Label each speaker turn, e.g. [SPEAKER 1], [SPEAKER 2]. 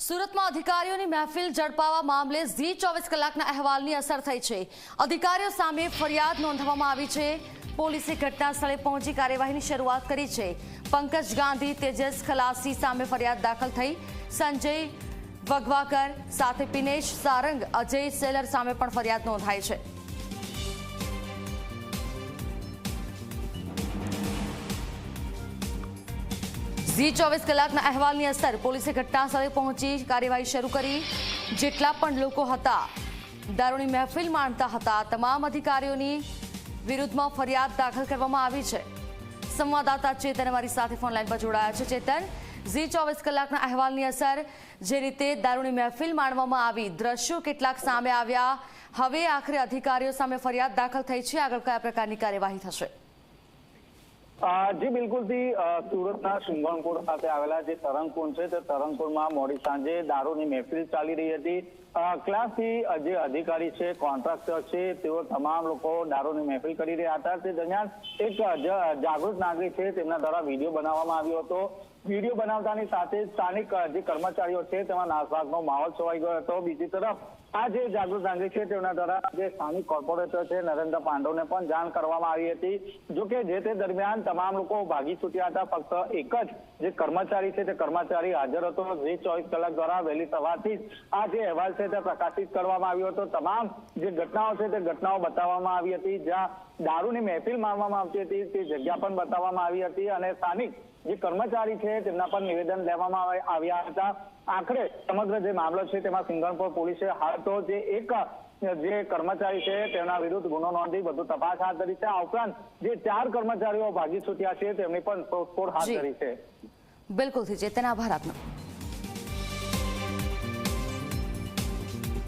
[SPEAKER 1] સુરતમાં અધિકારીઓની મહેફિલ ઝડપાવા મામલે ઝી ચોવીસ કલાકના અહેવાલની અસર થઈ છે. અધિકારીઓ સામે ફરિયાદ નોંધવામાં આવી છે. પોલીસે ઘટના સ્થળે પહોંચી કાર્યવાહીની શરૂઆત કરી છે. પંકજ ગાંધી, તેજસ ખલાસી સામે ફરિયાદ દાખલ થઈ. સંજય વગવાકર, સાથે પિનેશ સારંગ, અજય સેલર સામે પણ ફરિયાદ નોંધાઈ છે. ઝી ચોવીસ કલાકના અહેવાલની અસર. પોલીસે ઘટના સ્થળે પહોંચી કાર્યવાહી શરૂ કરી. જેટલા પણ લોકો હતા, દારૂની મહેફિલ માણતા હતા, તમામ અધિકારીઓની વિરુદ્ધમાં ફરિયાદ દાખલ કરવામાં આવી છે. સંવાદદાતા ચેતન અમારી સાથે ફોન લાઈન પર જોડાયા છે. ચેતન, ઝી ચોવીસ કલાકના અહેવાલની અસર, જે રીતે દારૂની મહેફિલ માણવામાં આવી, દ્રશ્યો કેટલાક સામે આવ્યા. હવે આખરે અધિકારીઓ સામે ફરિયાદ દાખલ થઈ છે. આગળ કયા પ્રકારની કાર્યવાહી થશે?
[SPEAKER 2] જી બિલકુલથી સુરતના સિંગણપુર ખાતે આવેલા જે તરંગકુંડ છે, તે તરંગકુંડમાં મોડી સાંજે દારૂની મહેફિલ ચાલી રહી હતી. ક્લાસથી જે અધિકારી છે કોન્ટ્રાક્ટર છે, તેઓ તમામ લોકો દારૂની મહેફિલ કરી રહ્યા હતા. તે દરમિયાન એક જાગૃત નાગરિક છે, તેમના દ્વારા વીડિયો બનાવવામાં આવ્યો હતો. વીડિયો બનાવતાની સાથે સ્થાનિક જે કર્મચારીઓ છે, તેમાં નાસભાગનો માહોલ છવાઈ ગયો હતો. બીજી તરફ આ જે જાગૃત નાગરિક છે તેમના દ્વારા જે સ્થાનિક કોર્પોરેટર છે, નરેન્દ્ર પાંડવને પણ જાણ કરવામાં આવી હતી. જો કે જે તે દરમિયાન તમામ લોકો ભાગી છૂટ્યા હતા. ફક્ત એક જ જે કર્મચારી છે, તે કર્મચારી હાજર હતો. જે ચોવીસ કલાક દ્વારા વહેલી સવારથી આ જે અહેવાલ છે, તે પ્રકાશિત કરવામાં આવ્યો હતો. તમામ જે ઘટનાઓ છે, તે ઘટનાઓ બતાવવામાં આવી હતી. જ્યાં દારૂની મહેફિલ મારવામાં આવતી હતી, તે જગ્યા પણ બતાવવામાં આવી હતી. અને સ્થાનિક જે કર્મચારી છે તેમના પર નિવેદન લેવામાં આવ્યા હતા. આખરે સમગ્ર જે મામલો છે તેમાં સિંગણપુર પોલીસે હાલ તો જે એક જે કર્મચારી છે તેના વિરુદ્ધ ગુનો નોંધી બધું તપાસ હાથ ધરી છે. આ ઉપરાંત જે ચાર કર્મચારીઓ ભાગી છૂટ્યા છે તેમની પણ શોધખોળ હાથ ધરી છે.
[SPEAKER 1] બિલકુલ ચેતન આભાર આપનો.